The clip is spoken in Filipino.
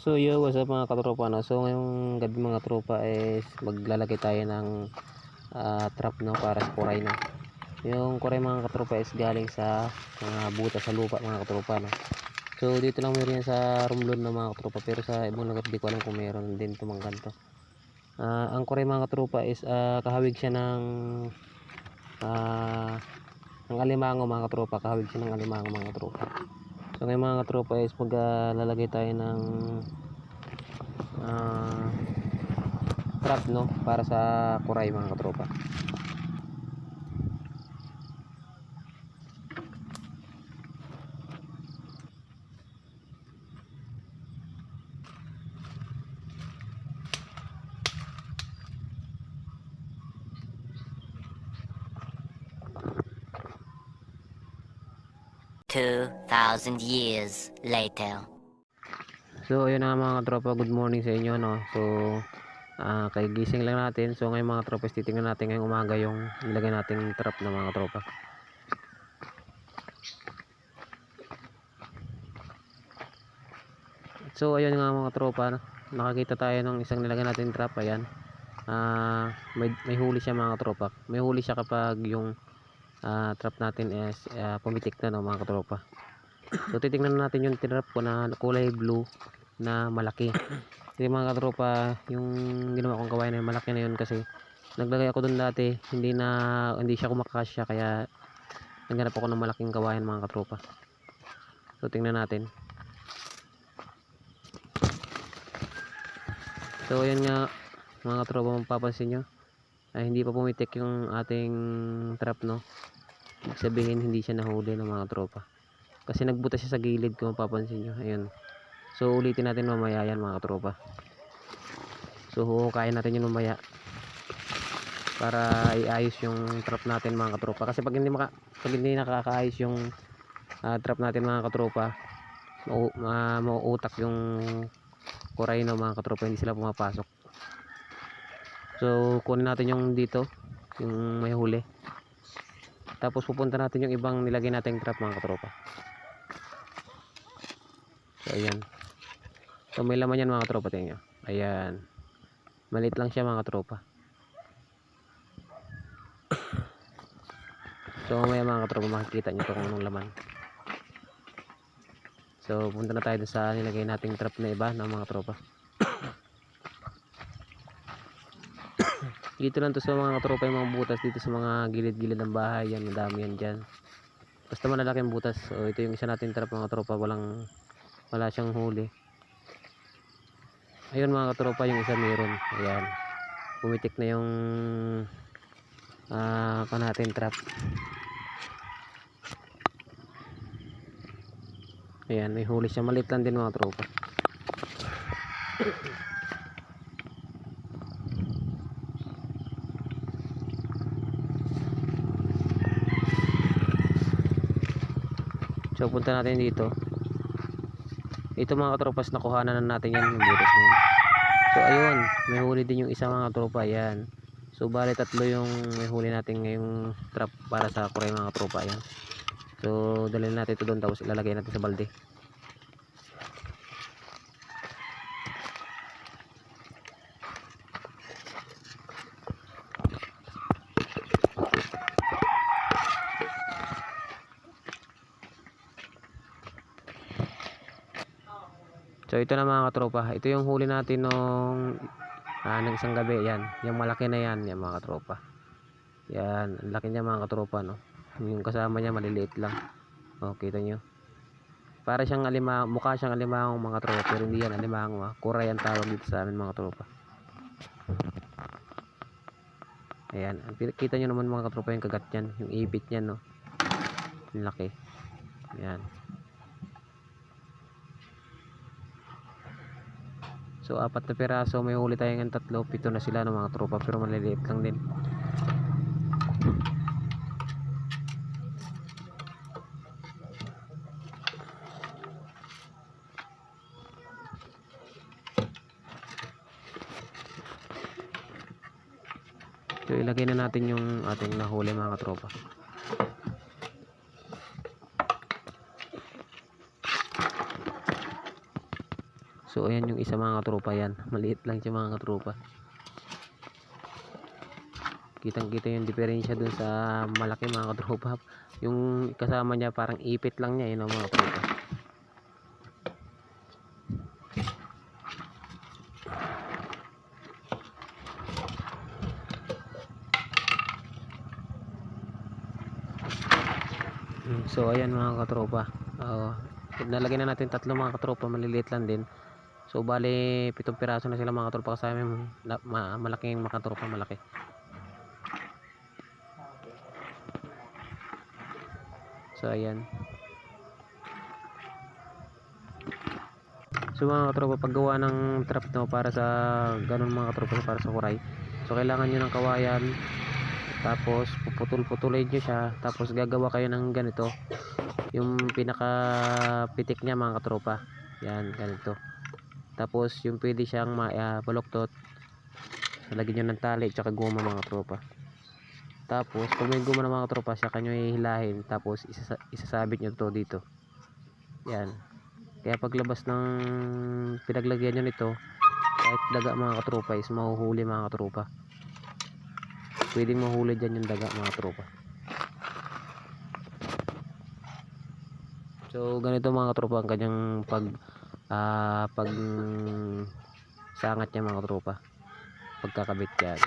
So yo, what's up mga katropa no? So ngayong gabi mga tropa is maglalagay tayo ng ah, trap no para sa kuray no. Yung kuray mga katropa is galing sa mga butas sa lupa mga katropa no. So dito lang meron yan sa Romblon no mga katropa pero sa ibang lugar di ko alam kung meron din ito mga ganito. Ah, ang kuray mga katropa is ah, kahawig siya ng ah, ng alimango mga katropa, kahawig siya ng alimango mga katropa. So ngayon mga katropa is maglalagay tayo ng ah, trap no para sa kuray mga katropa. Two thousand years later. So ayun na nga, mga tropa, good morning sa inyo no. So ah kay gising lang natin. So ngayon mga tropa, titingnan natin ngayong umaga yung nilagay nating trap na mga tropa. So ayun nga mga tropa, nakakita tayo ng isang nilagay nating trap ayan. Ah may, may huli siya mga tropa. May huli siya kapag yung ah, trap natin is ah, pumitik na no mga tropa. So titingnan natin yung tinrap ko na kulay blue na malaki. Kasi mga katropa, yung ginawa kong kawain na malaki na yun kasi naglagay ako doon dati, hindi na hindi siya kumakasya kaya naghanap ako ng malaking kawain mga katropa. So tingnan natin. So ayan nga mga katropa mapapansin nyo ay hindi pa pumitik yung ating trap no. Sabihin hindi siya nahuli ng mga tropa. Kasi nagbuta siya sa gilid kung mapapansin nyo. Ayun. So ulitin natin mamaya yan mga tropa. So huhukayin natin yun mamaya para iayos yung trap natin mga katropa kasi pag hindi, maka, pag hindi nakakaayos yung ah, trap natin mga katropa ma, mauutak yung kuray no mga katropa hindi sila pumapasok so kunin natin yung dito yung may huli tapos pupunta natin yung ibang nilagay nating trap mga katropa So, ayan. So, may laman yan mga tropa tingnan. Ayan. Malit lang siya mga tropa. so, mamaya mga tropa makikita nyo to kung anong laman. So, punta na tayo sa nilagay nating trap na iba ng mga tropa. Dito lang to sa mga tropa yung mga butas dito sa mga gilid-gilid ng bahay. Yan, madami yan dyan. Basta malalaking butas. So, ito yung isa nating trap mga tropa. Walang wala siyang huli ayun mga katropa yung isa meron ayan pumitik na yung ah uh, natin trap ayan may huli siya malit lang din mga tropa so punta natin dito. Ito mga katropas nakuhanan na natin yan yung butas na yan. So ayun may huli din yung isa mga tropa yan so bali tatlo yung may huli natin ngayong trap para sa kuray mga tropa yan so dalhin natin ito doon tapos ilalagay natin sa balde So ito na mga katropa, ito yung huli natin nung ah, ng isang gabi, yan. Yung malaki na yan, yan mga katropa. Yan, ang laki niya mga katropa, no. Yung kasama niya maliliit lang. Oh, kita nyo. Para siyang alima, mukha siyang alimango mga tropa, pero hindi yan alimango, ah. Kuray ang tawag dito sa amin mga tropa. Ayan, kita nyo naman mga katropa yung kagat niyan, yung ipit niyan, no. Ang laki. Ayan. So apat na piraso, may huli tayo ng tatlo, pito na sila ng mga tropa pero maliliit lang din. So ilagay na natin yung ating nahuli mga tropa. So ayan yung isa mga katropa yan. Maliit lang siya mga katropa. Kitang kita yung diferensya dun sa malaki mga katropa. Yung kasama niya parang ipit lang niya yun mga katropa. Mm, So ayan mga katropa. Oo. nalagyan na natin tatlo mga katropa, maliliit lang din. So bali pitong piraso na sila mga katropa kasama yung ma- malaking mga katropa malaki. So ayan. So mga katropa paggawa ng trap no para sa ganun mga katropa para sa kuray. So kailangan nyo ng kawayan tapos puputol-putulin nyo siya tapos gagawa kayo ng ganito yung pinaka pitik niya mga katropa yan ganito tapos yung pwede siyang ma ah, baluktot lagyan nyo ng tali tsaka goma mga tropa. Tapos pag may guma ng mga tropa siya kanyo hihilahin. Tapos isasa isasabit nyo to dito. Yan. Kaya paglabas ng pinaglagyan nyo nito kahit daga mga katropa is mahuhuli mga katropa. Pwedeng mahuli dyan yung daga mga tropa so ganito mga tropa ang kanyang pag ah pag sangat niya mga tropa pagkakabit yan